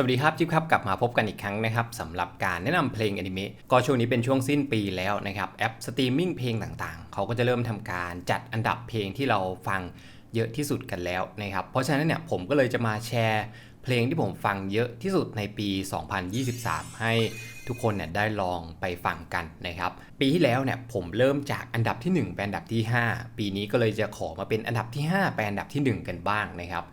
สวัสดีครับจิ๊บครับกลับมาพบกันอีกครั้งนะครับสำหรับการแนะนำเพลงอนิเมะก็ช่วงนี้เป็นช่วงสิ้นปีแล้วนะครับแอปสตรีมมิ่งเพลงต่างๆ เขาก็จะเริ่มทำการจัดอันดับเพลงที่เราฟังเยอะที่สุดกันแล้วนะครับเพราะฉะนั้นเนี่ยผมก็เลยจะมาแชร์ เพลงที่ผมฟังเยอะที่สุดในปี 2023 ให้ทุกคนเนี่ยได้ลองไปฟังกันนะครับปีที่แล้วเนี่ยผมเริ่มจากอันดับที่ 1 เป็นอันดับที่ 5 ปีนี้ก็เลยจะขอมาเป็นอันดับที่ 5 เป็นอันดับที่ 1 กันบ้างนะครับ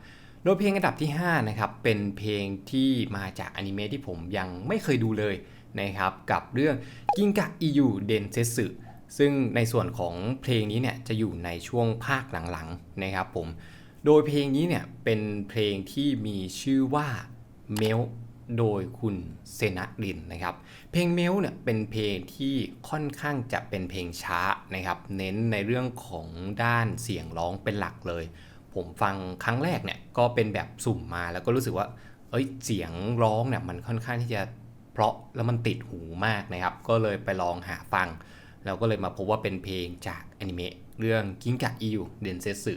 โดยเพลงอันดับที่5นะครับเป็นเพลงที่มาจากอนิเมะที่ผมยังไม่เคยดูเลยนะครับกับเรื่องกิงกะอิยูเดนเซสึซึ่งในส่วนของเพลงนี้เนี่ยจะอยู่ในช่วงภาคหลังๆนะครับผมโดยเพลงนี้เนี่ยเป็นเพลงที่มีชื่อว่าเมลโดยคุณเซนะรินนะครับ เพลงเมลเนี่ยเป็นเพลงที่ค่อนข้างจะเป็นเพลงช้านะครับ เน้นในเรื่องของด้านเสียงร้องเป็นหลักเลย ผมฟังครั้งแรกเนี่ยก็เป็นแบบสุ่มมาแล้วก็รู้สึกว่า เอ้ยเสียงร้องเนี่ยมันค่อนข้างที่จะเพราะแล้วมันติดหูมากนะครับ ก็เลยไปลองหาฟัง แล้วก็เลยมาพบว่าเป็นเพลงจากอนิเมะเรื่องกิงกะอิวเดนเซสึ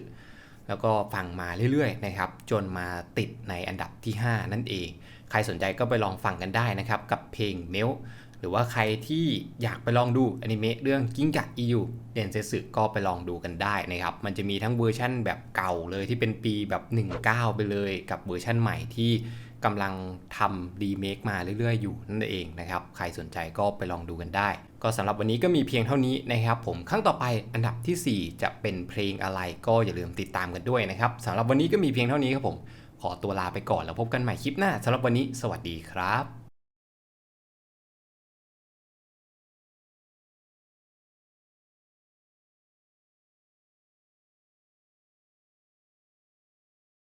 แล้วก็ฟังมาเรื่อยๆนะครับ จนมาติดในอันดับที่ 5 นั่นเอง ใครสนใจก็ไปลองฟังกันได้นะครับ กับเพลงเมล หรือว่าใครที่อยากไปลองดูอนิเมะเรื่องกิ้งกะอิยูเดนเซสึก็ไปลองดูกันได้นะครับ มันจะมีทั้งเวอร์ชั่นแบบเก่าเลยที่เป็นปีแบบ 19 ไปเลยกับเวอร์ชั่นใหม่ที่กำลังทำรีเมคมาเรื่อยๆ อยู่นั่นเองนะครับ ใครสนใจก็ไปลองดูกันได้ ก็สำหรับวันนี้ก็มีเพียงเท่านี้นะครับผมครั้งต่อไปอันดับทีสี่4 จะเป็นเพลงอะไรก็อย่าลืมติดตามกันด้วยนะครับสำหรับวันนี้ก็มีเพียงเท่านี้ครับผม ขอตัวลาไปก่อนแล้วพบกันใหม่คลิปหน้าสำหรับวันนี้ สวัสดีครับ